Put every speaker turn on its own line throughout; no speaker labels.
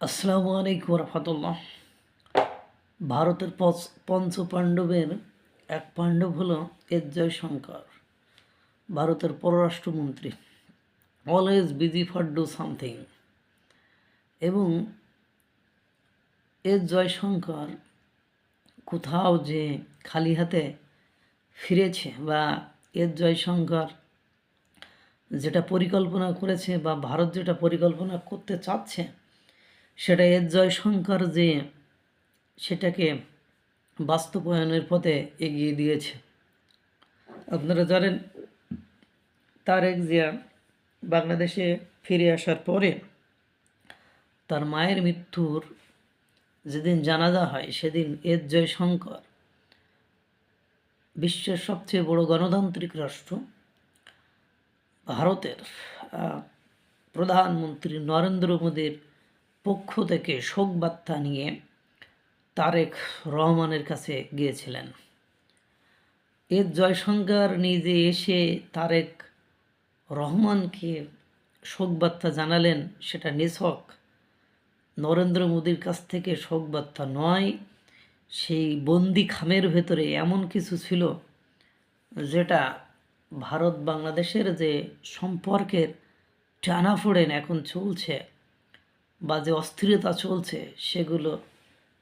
আসসালামু আলাইকুম রহমতুল্লাহ। ভারতের পঞ্চ- পাণ্ডবের এক পাণ্ডব হলো এস জয়শঙ্কর ভারতের পররাষ্ট্রমন্ত্রী, always busy for do something. এবং এস জয়শঙ্কর কোথাও যে খালি হাতে ফিরেছে বা এস জয়শঙ্কর যেটা পরিকল্পনা করেছে বা ভারত যেটা পরিকল্পনা করতে চাচ্ছে সেটা এর জয়শঙ্কর যে সেটাকে বাস্তবায়নের পথে এগিয়ে দিয়েছে। আপনারা জানেন, তারেক জিয়া বাংলাদেশে ফিরে আসার পরে তার মায়ের মৃত্যুর যেদিন জানাজা হয়, সেদিন এর জয়শঙ্কর বিশ্বের সবচেয়ে বড় গণতান্ত্রিক রাষ্ট্র, ভারতের প্রধানমন্ত্রী নরেন্দ্র মোদীর পক্ষ থেকে শোক বার্তা নিয়ে তারেক রহমানের কাছে গিয়েছিলেন। এর জয়শঙ্কর নিজে এসে তারেক রহমানকে শোক বার্তা জানালেন, সেটা নিছক। নরেন্দ্র মোদীর কাছ থেকে শোক বার্তা নয়, সেই বন্দি খামের ভেতরে এমন কিছু ছিল যেটা ভারত বাংলাদেশের যে সম্পর্কের টানাফোড়েন এখন চলছে। বা যে অস্থিরতা চলছে সেগুলো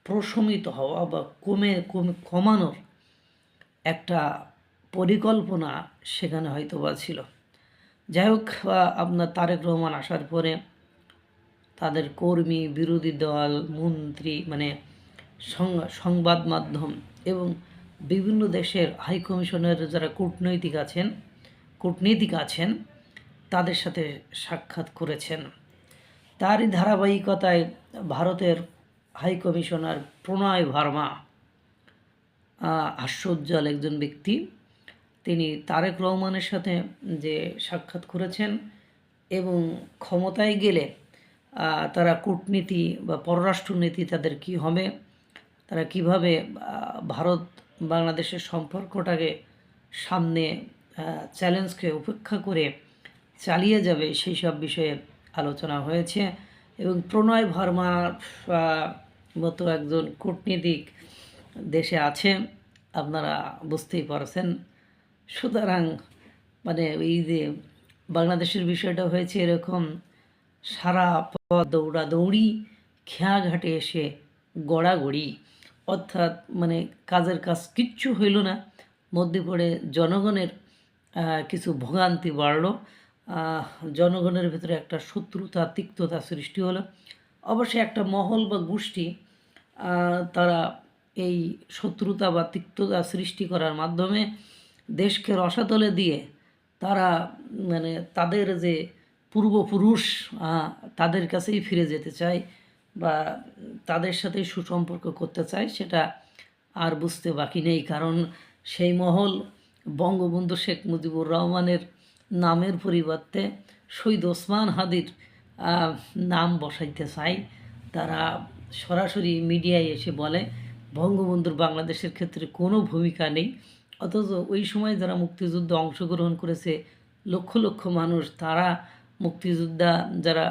প্রশমিত হওয়া বা কমে কমে, কমানোর একটা পরিকল্পনা সেখানে হয়তো বা ছিল। যাই হোক আপনার তারেক রহমান আসার পরে তাদের কর্মী, বিরোধী দল, মন্ত্রী মানে সংবাদ মাধ্যম এবং বিভিন্ন দেশের হাই কমিশনের যারা কূটনৈতিক আছেন, কূটনীতিক আছেন, তাদের সাথে সাক্ষাৎ করেছেন। তারই ধারাবাহিকতায় ভারতের হাই কমিশনার প্রণয় ভার্মা হাস্যোজ্জ্বল একজন ব্যক্তি। তিনি তারেক রহমানের সাথে যে সাক্ষাৎ করেছেন এবং ক্ষমতায় গেলে তারা কূটনীতি বা পররাষ্ট্রনীতি তাদের কি হবে, তারা কীভাবে ভারত বাংলাদেশের সম্পর্কটাকে সামনে চ্যালেঞ্জকে উপেক্ষা করে চালিয়ে যাবে সেই সব বিষয়ে আলোচনা হয়েছে এবং প্রণয় ভার্মার মতো একজন কূটনীতিক দেশে আছে, আপনারা বুঝতেই পারছেন। সুতরাং মানে এই যে বাংলাদেশের বিষয়টা হয়েছে এরকম, সারা পথ দৌড়াদৌড়ি খেয়াঘাটে এসে গড়াগড়ি, অর্থাৎ মানে কাজের কাজ কিচ্ছু হইল না, মধ্যে পড়ে জনগণের কিছু ভোগান্তি বাড়লো। জনগণের ভিতরে একটা শত্রুতা, তিক্ততা সৃষ্টি হলো। অবশ্যই একটা মহল বা গোষ্ঠী তারা এই শত্রুতা বা তিক্ততা সৃষ্টি করার মাধ্যমে দেশকে রসাতলে দিয়ে তারা মানে তাদের যে পূর্বপুরুষ তাদের কাছেই ফিরে যেতে চায় বা তাদের সাথে সুসম্পর্ক করতে চায়, সেটা আর বুঝতে বাকি নেই। কারণ সেই মহল বঙ্গবন্ধু শেখ মুজিবুর রহমানের নামের পরিবর্তে শহীদ ওসমান হাদির নাম বসাইতে চায় তারা সরাসরি মিডিয়ায় এসে বলে, বঙ্গবন্ধুর বাংলাদেশের ক্ষেত্রে কোনো ভূমিকা নেই। অথচ ওই সময় যারা মুক্তিযুদ্ধে অংশগ্রহণ করেছে, লক্ষ লক্ষ মানুষ, তারা মুক্তিযোদ্ধা যারা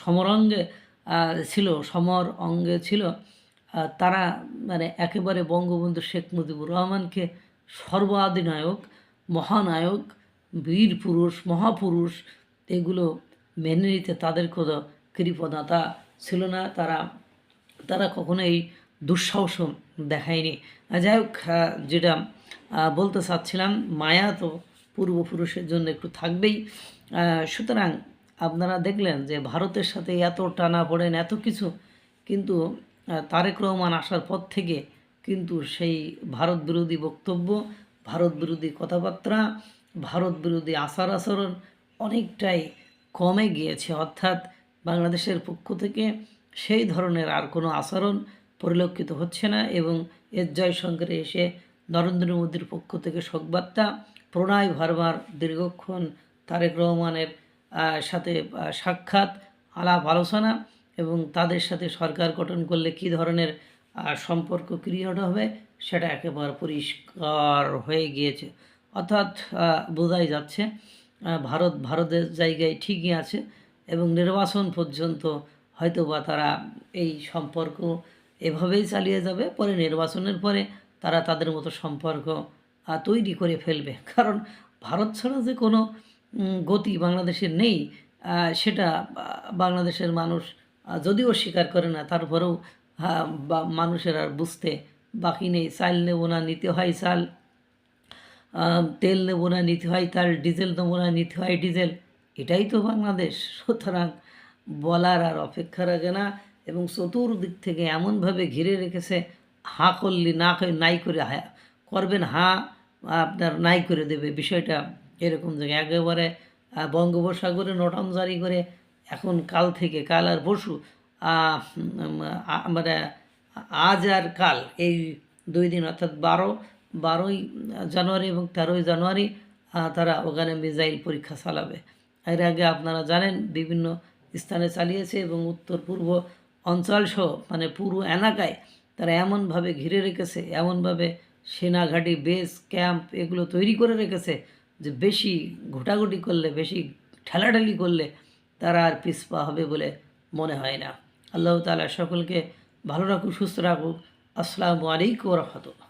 সমরাঙ্গে ছিল, সমর অঙ্গে ছিল তারা মানে একেবারে বঙ্গবন্ধু শেখ মুজিবুর রহমানকে সর্বাধিনায়ক, মহানায়ক বীর পুরুষ, মহাপুরুষ, এগুলো মেনে নিতে তাদের কোনো কৃপণতা ছিল না। তারা তারা কখনো এই দুঃসাহস দেখায়নি। যাই হোক যেটা বলতে চাচ্ছিলাম, মায়া তো পূর্বপুরুষের জন্য একটু থাকবেই। সুতরাং আপনারা দেখলেন যে ভারতের সাথে এত টানা পড়েন, এত কিছু, কিন্তু তারেক রহমান আসার পর থেকে কিন্তু সেই ভারত বিরোধী বক্তব্য ভারত বিরোধী কথাবার্তা ভারত বিরোধী আচার আচরণ অনেকটাই কমে গিয়েছে। অর্থাৎ বাংলাদেশের পক্ষ থেকে সেই ধরনের আর কোনো আচরণ পরিলক্ষিত হচ্ছে না এবং এর জয়শঙ্করে এসে নরেন্দ্র মোদীর পক্ষ থেকে শোকবার্তা প্রণয় ভারবার দীর্ঘক্ষণ তারেক রহমানের সাথে সাক্ষাৎ, আলাপ আলোচনা এবং তাদের সাথে সরকার গঠন করলে কী ধরনের সম্পর্ক ক্রিয়েট হবে সেটা একেবারে পরিষ্কার হয়ে গিয়েছে। অর্থাৎ বোঝাই যাচ্ছে ভারত, ভারতের জায়গায় ঠিকই আছে এবং নির্বাচন পর্যন্ত হয়তো বা তারা এই সম্পর্ক এভাবেই চালিয়ে যাবে, পরে নির্বাচনের পরে তারা তাদের মতো সম্পর্ক তৈরি করে ফেলবে। কারণ ভারত ছাড়া যে কোনো গতি বাংলাদেশের নেই সেটা বাংলাদেশের মানুষ যদিও স্বীকার করে না, তারপরেও মানুষের আর বুঝতে বাকি নেই। চাল নেব না, নিতে হয় চাল। তেল নেব না নিতে হয়, তার ডিজেল নেব না নিতে হয়, ডিজেল। এটাই তো বাংলাদেশ। সুতরাং বলার আর অপেক্ষা রাখে না এবং চতুর্দিক থেকে এমনভাবে ঘিরে রেখেছে, হা করলি না নাই করে হা, করবেন হা, আপনার নাই করে দেবে। বিষয়টা এরকম জায়গায় একেবারে বঙ্গোপসাগরে নটম জারি করে এখন কাল থেকে, কাল আর পরশু মানে আজ আর কাল, এই দুই দিন অর্থাৎ বারো বারোই জানুয়ারি এবং তেরোই জানুয়ারি তারা ওখানে মিসাইল পরীক্ষা চালাবে। এর আগে আপনারা জানেন বিভিন্ন স্থানে চালিয়েছে এবং উত্তর পূর্ব অঞ্চলসহ মানে পুরো এলাকায় তারা এমনভাবে ঘিরে রেখেছে, এমনভাবে সেনাঘাঁটি, বেস, ক্যাম্প এগুলো তৈরি করে রেখেছে যে বেশি ঘোটাঘুটি করলে, বেশি ঠেলাঠেলি করলে তারা আর পিসপা হবে বলে মনে হয় না। আল্লাহ তালা সকলকে ভালো রাখুক, সুস্থ রাখুক। আসসালামু আলাইকুম রহমতুল্লাহ।